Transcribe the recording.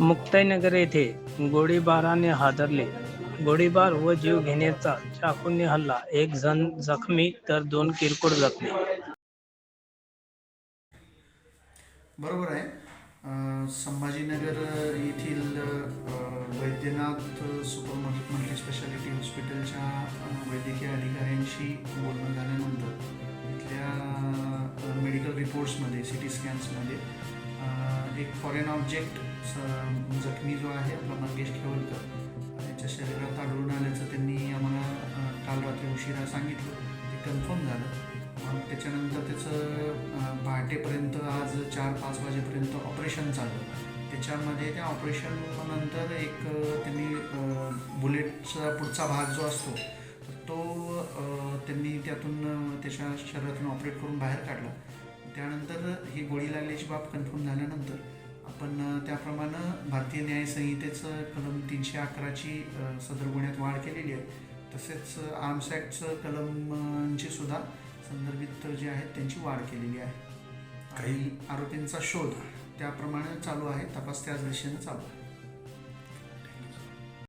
मुक्ताईनगर येथे गोळीबाराने हादरले. गोळीबार व जीव घेण्याचा चाकूने हल्ला. एक जण जखमी तर दोन किरकोळ जखमी. बरोबर आहे. संभाजीनगर येथील वैद्यनाथ सुपर मल्टी स्पेशालिटी हॉस्पिटलच्या वैद्यकीय अधिकाऱ्यांशी बोलणं झाल्यानंतर इथल्या मेडिकल रिपोर्ट्समध्ये सी टी स्कॅन्समध्ये एक फॉरेन ऑब्जेक्ट जखमी जो आहे आपला मंगेश खेवलकर त्याच्या शरीरात आढळून आल्याचं त्यांनी आम्हाला काल रात्री उशिरा सांगितलं. ते कन्फर्म झालं. मग त्याच्यानंतर त्याचं पहाटेपर्यंत आज चार पाच वाजेपर्यंत ऑपरेशन चालू त्याच्यामध्ये त्या ऑपरेशन नंतर एक त्यांनी बुलेटचा पुढचा भाग जो असतो तो त्यांनी त्यातून त्याच्या शरीरातून ऑपरेट करून बाहेर काढला. त्यानंतर ही गोळी लागल्याची बाब कन्फर्म झाल्यानंतर त्याप्रमाणे भारतीय न्याय संहितेचं कलम तीनशे अकराची सदर गुन्ह्यात वाढ केलेली आहे. तसेच आर्म्स ॲक्टचं कलमची सुद्धा संदर्भित जे आहेत त्यांची वाढ केलेली आहे. काही आरोपींचा शोध त्याप्रमाणे चालू आहे तपास त्याच दिशेने चालू आहे.